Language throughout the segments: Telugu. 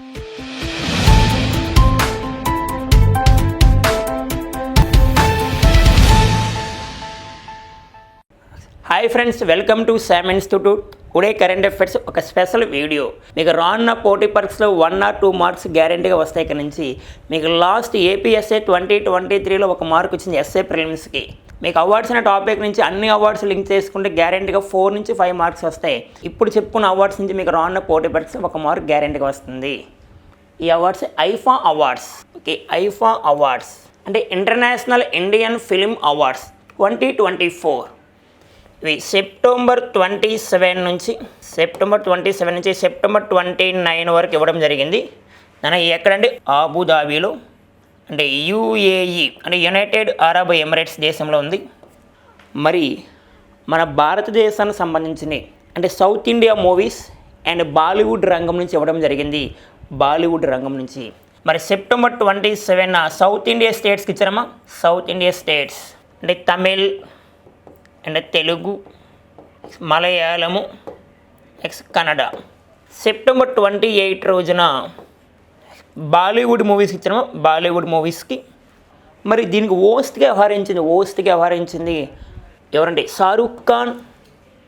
Hi friends welcome to Sam institute today current affairs ఒక స్పెషల్ వీడియో మీకు రానున్న పోటీ పరీక్షలో వన్ ఆర్ టూ మార్క్స్ గ్యారంటీగా వస్తాయి ఇక్కడ నుంచి. మీకు లాస్ట్ ఏపీఎస్ఏ ట్వంటీ ట్వంటీ త్రీలో ఒక మార్క్ వచ్చింది ఎస్ఏ ప్రిలిమ్స్కి మీకు అవార్డ్స్ అనే టాపిక్ నుంచి అన్ని అవార్డ్స్ లింక్ చేసుకుంటే గ్యారంటీగా ఫోర్ నుంచి ఫైవ్ మార్క్స్ వస్తాయి. ఇప్పుడు చెప్పుకున్న అవార్డ్స్ నుంచి మీకు రానున్న పోటీ పరీక్షలో ఒక మార్క్ గ్యారంటీగా వస్తుంది. ఈ awards IIFA awards. Okay IIFA awards. అంటే international Indian film awards twenty twenty four. ఇవి సెప్టెంబర్ ట్వంటీ సెవెన్ నుంచి సెప్టెంబర్ ట్వంటీ సెవెన్ నుంచి సెప్టెంబర్ ట్వంటీ నైన్ వరకు ఇవ్వడం జరిగింది. దాని ఎక్కడంటే ఆబుదాబీలో అంటే యుఏఈ అంటే యునైటెడ్ అరబ్ ఎమిరేట్స్ దేశంలో ఉంది. మరి మన భారతదేశానికి సంబంధించిన అంటే south India movies and Bollywood రంగం నుంచి ఇవ్వడం జరిగింది. బాలీవుడ్ రంగం నుంచి. మరి September twenty seven south India స్టేట్స్కి ఇచ్చారమ్మా. South India states. అంటే Tamil and Telugu Malayalam next Kannada. September twenty eight రోజున బాలీవుడ్ మూవీస్కి ఇచ్చినమా బాలీవుడ్ మూవీస్కి మరి దీనికి ఓస్ట్గా వ్యవహరించింది ఓస్ట్గా వ్యవహరించింది ఎవరంటే షారూఖ్ ఖాన్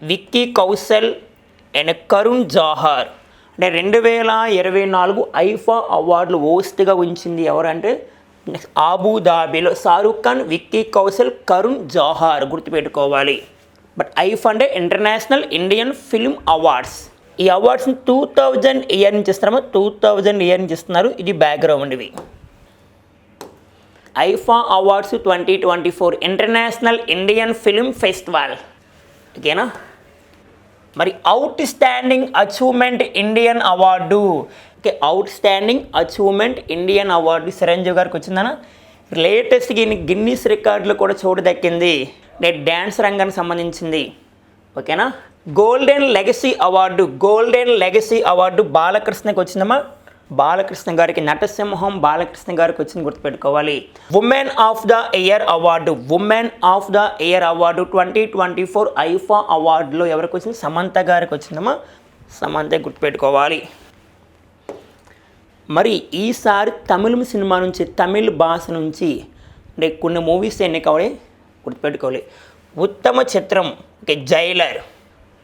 విక్కీ కౌశల్ అండ్ కరుణ్ జోహార్. అంటే రెండు వేల ఇరవై నాలుగు ఐఫా అవార్డులు ఓస్ట్గా ఉంచింది ఎవరంటే ఆబుదాబీలో షారుఖ్ ఖాన్ విక్కీ కౌశల్ కరుణ్ జోహార్ గుర్తుపెట్టుకోవాలి. బట్ ఐఫ్ అంటే ఇంటర్నేషనల్ ఇండియన్ ఫిల్మ్ అవార్డ్స్. ఈ అవార్డ్స్ని టూ థౌజండ్ ఇయర్ నుంచి ఇస్తున్నాము టూ థౌజండ్ ఇయర్ నుంచి ఇస్తున్నారు ఇది బ్యాక్గ్రౌండ్ ఇవి. IIFA awards twenty twenty four international Indian film festival. ఓకేనా? మరి outstanding achievement Indian award okay outstanding achievement Indian award Chiranjeevi గారికి వచ్చిందనా? లేటెస్ట్ గిన్ని గిన్నీస్ రికార్డులు కూడా చోటు దక్కింది. నేను డ్యాన్స్ రంగానికి సంబంధించింది. ఓకేనా? Golden legacy award golden legacy award బాలకృష్ణకి వచ్చిందమ్మా. బాలకృష్ణ గారికి నటసింహం బాలకృష్ణ గారికి వచ్చింది గుర్తుపెట్టుకోవాలి. Women of the year award women of the year award twenty twenty four IIFA అవార్డులో ఎవరికి వచ్చింది? సమంత గారికి వచ్చిందమ్మా. సమంత గుర్తుపెట్టుకోవాలి. మరి ఈసారి తమిళం సినిమా నుంచి తమిళ్ భాష నుంచి అంటే కొన్ని మూవీస్ ఎన్ని కావాలి గుర్తుపెట్టుకోవాలి. ఉత్తమ చిత్రం ఓకే జైలర్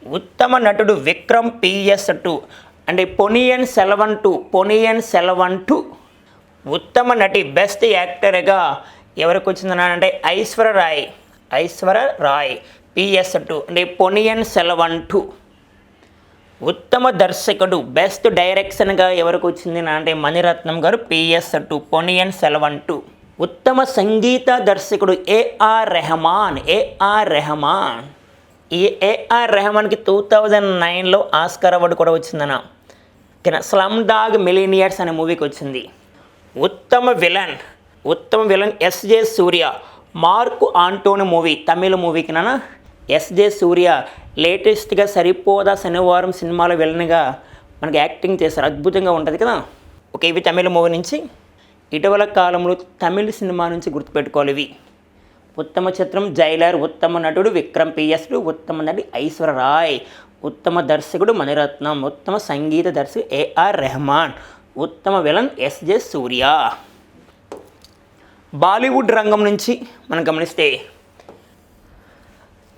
ఉత్తమ నటుడు విక్రమ్ పిఎస్ టూ అంటే పొనియన్ సెలవన్ టు పొనియన్ సెలవన్ టు. ఉత్తమ నటి బెస్ట్ యాక్టర్గా ఎవరికి వచ్చిందని అంటే ఐశ్వర రాయ్ ఐశ్వర రాయ్ పిఎస్ టూ అంటే పొనియన్ సెలవన్ టూ. ఉత్తమ దర్శకుడు బెస్ట్ డైరెక్షన్గా ఎవరికి వచ్చింది అంటే మణిరత్నం గారు PS two Ponniyin Selvan two. ఉత్తమ సంగీత దర్శకుడు A R Rahman A R Rahman. ఈ ఏఆర్ రెహమాన్కి టూ థౌజండ్ నైన్లో ఆస్కార్ అవార్డు కూడా వచ్చిందన్న. కింద స్లమ్ డాగ్ మిలీనియర్స్ అనే మూవీకి వచ్చింది. ఉత్తమ విలన్ ఉత్తమ villain S J Suryah Mark Antony movie Tamil మూవీకి నాన్న ఎస్జే సూర్య లేటెస్ట్గా సరిపోదా శనివారం సినిమాలో విలన్గా మనకి యాక్టింగ్ చేశారు. అద్భుతంగా ఉంటుంది కదా? ఓకే ఇవి తమిళ మూవీ నుంచి. ఇటీవల కాలంలో తమిళ సినిమా నుంచి గుర్తుపెట్టుకోవాలి ఇవి. ఉత్తమ చిత్రం జైలర్ ఉత్తమ నటుడు విక్రమ్ పిఎస్లు ఉత్తమ నటి ఐశ్వర్య రాయ్ ఉత్తమ దర్శకుడు మణిరత్నం ఉత్తమ సంగీత దర్శకుడు ఏఆర్ రెహమాన్ ఉత్తమ విలన్ ఎస్జె సూర్య. బాలీవుడ్ రంగం నుంచి మనం గమనిస్తే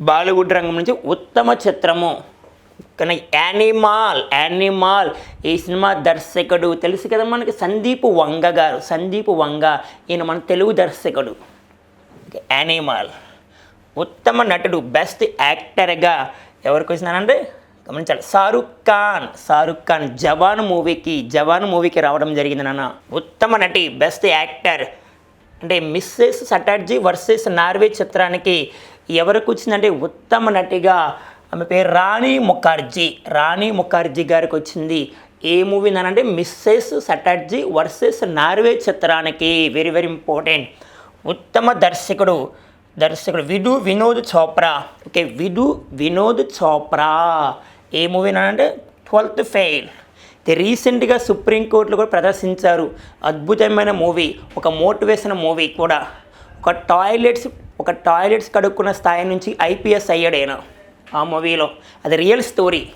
బాలీవుడ్ రంగం నుంచి ఉత్తమ చిత్రము కానీ యానిమాల్ యానిమాల్ ఈ సినిమా దర్శకుడు. తెలుసు కదా మనకి సందీప్ వంగ గారు సందీప్ వంగ ఈయన మన తెలుగు దర్శకుడు. యానిమాల్ ఉత్తమ నటుడు బెస్ట్ యాక్టర్గా ఎవరికి వచ్చినానంటే గమనించాలి. షారుఖ్ ఖాన్. షారుఖ్ ఖాన్ జవాన్ మూవీకి జవాన్ మూవీకి రావడం జరిగింది నాన్న. ఉత్తమ నటి బెస్ట్ యాక్టర్ అంటే మిస్సెస్ సటర్జీ వర్సెస్ నార్వే చిత్రానికి ఎవరికి వచ్చిందంటే ఉత్తమ నటిగా ఆమె పేరు రాణి ముఖర్జీ. రాణి ముఖర్జీ గారికి వచ్చింది. ఏ మూవీ అంటే మిస్సెస్ సటర్జీ వర్సెస్ నార్వే చిత్రానికి. వెరీ వెరీ ఇంపార్టెంట్ ఉత్తమ దర్శకుడు దర్శకుడు విధు వినోద్ చోప్రా. ఓకే విధు వినోద్ చోప్రా. ఏ మూవీ అంటే ట్వెల్త్ ఫెయిల్. ఇది రీసెంట్గా సుప్రీంకోర్టులో కూడా ప్రదర్శించారు. అద్భుతమైన మూవీ ఒక మోటివేషన్ మూవీ కూడా. ఒక టాయిలెట్స్ ఒక టాయిలెట్స్ కడుక్కున్న స్థాయి నుంచి ఐపీఎస్ అయ్యాడు ఆ మూవీలో. అది రియల్ స్టోరీ.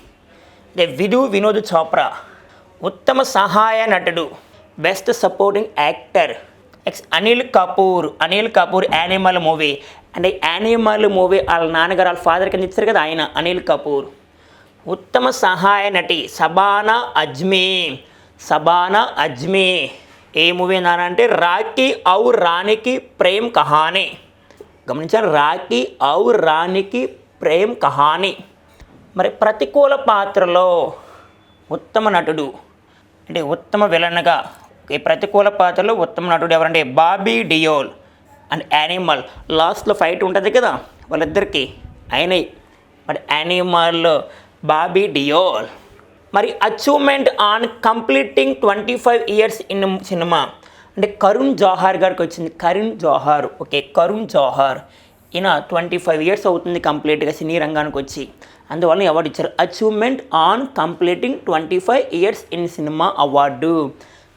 దే విధు వినోద్ చోప్రా ఉత్తమ సహాయ నటుడు best supporting actor. Next Anil Kapoor Anil Kapoor Animal movie అంటే యానిమల్ మూవీ వాళ్ళ నాన్నగారు వాళ్ళ ఫాదర్ కింద ఇచ్చారు కదా ఆయన అనిల్ కపూర్ ఉత్తమ సహాయ నటి సబానా అజ్మీ. సబానా అజ్మీ. ఏ మూవీ అంటే రాఖీ ఔ రాణికి ప్రేమ్ కహానీ. గమనించారు? రాఖీ ఔ రాణికి ప్రేమ్ కహానీ. మరి ప్రతికూల పాత్రలో ఉత్తమ నటుడు అంటే ఉత్తమ విలన్గా ఈ ప్రతికూల పాత్రలో ఉత్తమ నటుడు ఎవరంటే బాబీ డియోల్ అండ్ యానిమల్ లాస్ట్లో ఫైట్ ఉంటుంది కదా వాళ్ళిద్దరికి అయినాయి. మరి యానిమల్ బాబీ డియోల్. మరి achievement on completing twenty five years in cinema అంటే కరుణ్ జోహార్ గారికి వచ్చింది. కరుణ్ జోహార్ ఓకే కరుణ్ జోహార్. ఈయన ట్వంటీ ఫైవ్ ఇయర్స్ అవుతుంది కంప్లీట్గా సినీ రంగానికి వచ్చి. అందువల్ల అవార్డు ఇచ్చారు. Achievement on completing twenty five years in cinema award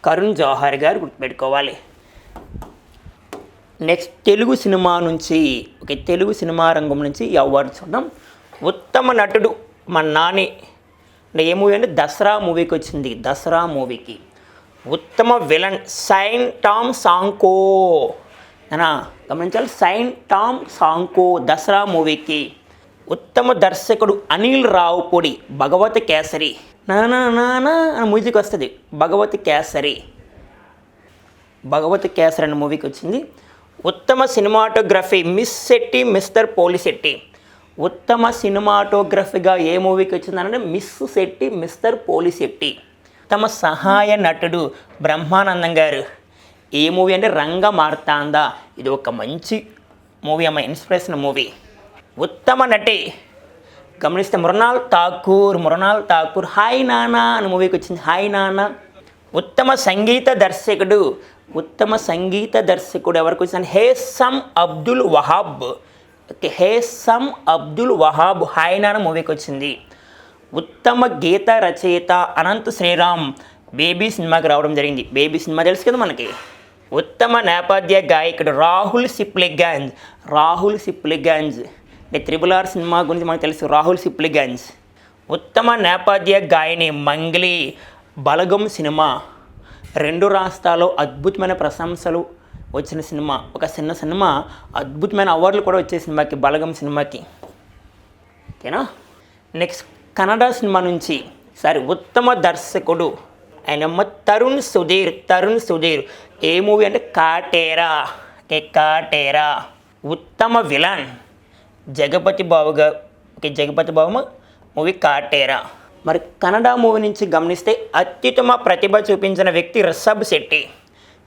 Karan Johar గారు గుర్తుపెట్టుకోవాలి. నెక్స్ట్ తెలుగు సినిమా నుంచి ఓకే తెలుగు సినిమా రంగం నుంచి ఈ అవార్డు చూద్దాం. ఉత్తమ నటుడు మా నాని. అంటే ఏ మూవీ అంటే దసరా మూవీకి వచ్చింది దసరా మూవీకి. ఉత్తమ విలన్ సైన్ టామ్ సాంకో. అనా గమనించాలి సైన్ టామ్ సాంకో దసరా మూవీకి. ఉత్తమ దర్శకుడు అనిల్ రావుపూడి భగవత కేసరి. నానా నానా అని మ్యూజిక్ వస్తుంది. భగవతి కేసరి. భగవతి కేసరి అనే మూవీకి వచ్చింది. ఉత్తమ cinematography Miss Shetty Mister Polishetty ఉత్తమ సినిమాటోగ్రఫీగా ఏ మూవీకి వచ్చిందనంటే మిస్ శెట్టి మిస్టర్ పోలిశెట్టి తమ సహాయ నటుడు బ్రహ్మానందం గారు. ఏ మూవీ అంటే రంగ మార్తాందా ఇది ఒక మంచి మూవీ అమ్మ ఇన్స్పిరేషన్ మూవీ ఉత్తమ నటి గమనిస్తే మృణాల్ ఠాకూర్ మృణాల్ ఠాకూర్ హాయ్ నానా అని మూవీకి వచ్చింది. హాయ్ నానా. ఉత్తమ సంగీత దర్శకుడు ఉత్తమ సంగీత దర్శకుడు ఎవరికి వచ్చింది? హేసమ్ అబ్దుల్ వహాబ్. ఓకే హేసమ్ అబ్దుల్ వహాబ్ హాయ్ నానా మూవీకి వచ్చింది. ఉత్తమ గీత రచయిత అనంత్ శ్రీరామ్ బేబీ సినిమాకి రావడం జరిగింది. బేబీ సినిమా తెలుసు కదా మనకి? ఉత్తమ నేపథ్య గాయకుడు రాహుల్ సిప్లిగంజ్. రాహుల్ సిప్లిగంజ్. అంటే త్రిబుల్ ఆర్ సినిమా గురించి మనకు తెలుసు. రాహుల్ సిప్లిగన్స్ ఉత్తమ నేపథ్య గాయని మంగ్లీ బలగం సినిమా. రెండు రాష్ట్రాల్లో అద్భుతమైన ప్రశంసలు వచ్చిన సినిమా. ఒక చిన్న సినిమా అద్భుతమైన అవార్డులు కూడా వచ్చే సినిమాకి బలగం సినిమాకి. ఓకేనా? నెక్స్ట్ కన్నడ సినిమా నుంచి. సారీ ఉత్తమ దర్శకుడు ఆయనమ్మ తరుణ్ సుధీర్ తరుణ్ సుధీర్. ఏ మూవీ అంటే కాటేరా. ఓకే కాటేరా. ఉత్తమ విలన్. జగపతి బాబుగా ఓకే జగపతి బాబు మూవీ కాటేరా. మరి కన్నడ మూవీ నుంచి గమనిస్తే అత్యుత్తమ ప్రతిభ చూపించిన వ్యక్తి రిషబ్ శెట్టి.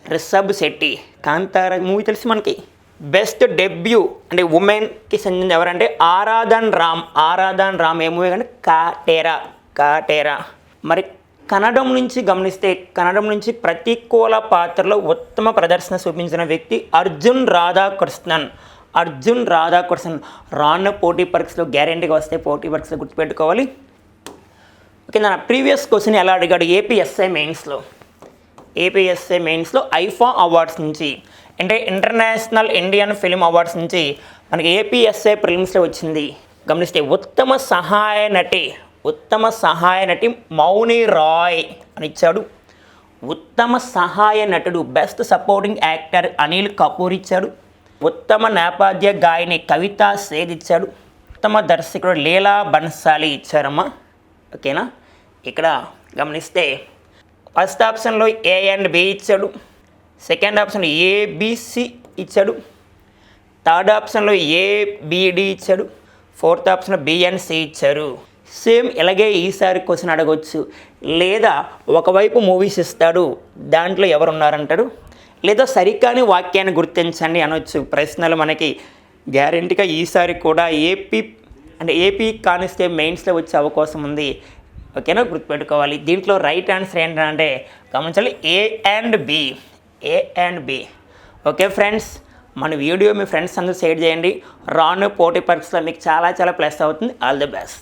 రిషబ్ శెట్టి కాంతార మూవీ తెలుసు మనకి? బెస్ట్ డెబ్యూ అంటే ఉమెన్కి చెందిన ఎవరంటే ఆరాధన్ రామ్. ఆరాధన్ రామ్ ఏ మూవీ అంటే కాటేరా కాటేరా. మరి కన్నడం నుంచి గమనిస్తే కన్నడం నుంచి ప్రతికూల పాత్రలో ఉత్తమ ప్రదర్శన చూపించిన వ్యక్తి అర్జున్ రాధాకృష్ణన్. అర్జున్ రాధాకృష్ణన్ రాన్న పోటీ పరీక్షలో గ్యారెంటీగా వస్తే పోటీ పరీక్షలో గుర్తుపెట్టుకోవాలి. ఓకే నా ప్రీవియస్ క్వశ్చన్ ఎలా అడిగాడు? ఏపీఎస్ఐ మెయిన్స్లో. ఏపీఎస్ఏ మెయిన్స్లో ఐఫా అవార్డ్స్ నుంచి అంటే ఇంటర్నేషనల్ ఇండియన్ ఫిల్మ్ అవార్డ్స్ నుంచి మనకి ఏపీఎస్ఏ ప్రిలిమ్స్లో వచ్చింది. గమనిస్తే ఉత్తమ సహాయ నటి ఉత్తమ సహాయ నటి మౌని రాయ్ అని ఇచ్చాడు. ఉత్తమ సహాయ నటుడు best supporting actor Anil Kapoor ఇచ్చాడు. ఉత్తమ నేపథ్య గాయని కవిత సేద్ ఇచ్చాడు ఉత్తమ దర్శకుడు లీలా బన్సాలి ఇచ్చారమ్మా. ఓకేనా? ఇక్కడ గమనిస్తే ఫస్ట్ ఆప్షన్లో ఏ అండ్ బి ఇచ్చాడు. సెకండ్ ఆప్షన్ ఏబిసి ఇచ్చాడు. థర్డ్ ఆప్షన్లో ఏబిడి ఇచ్చాడు. ఫోర్త్ ఆప్షన్లో బిఎన్సి ఇచ్చారు. సేమ్ ఇలాగే ఈసారి క్వశ్చన్ అడగవచ్చు లేదా ఒకవైపు మూవీస్ ఇస్తాడు దాంట్లో ఎవరున్నారంటాడు లేదా సరికాని వాక్యాన్ని గుర్తించండి అనొచ్చు. ప్రశ్నలు మనకి గ్యారెంటీగా ఈసారి కూడా ఏపీ అంటే ఏపీ కానిస్తే మెయిన్స్లో వచ్చే అవకాశం ఉంది. ఓకేనా? గుర్తుపెట్టుకోవాలి. దీంట్లో రైట్ ఆన్సర్ ఏంటంటే గమనించాలి. A and B A and B okay friends మన వీడియో మీ ఫ్రెండ్స్ అందరూ షేర్ చేయండి. రాను పోటీ పరీక్షలో మీకు చాలా చాలా ప్లస్ అవుతుంది. All the best.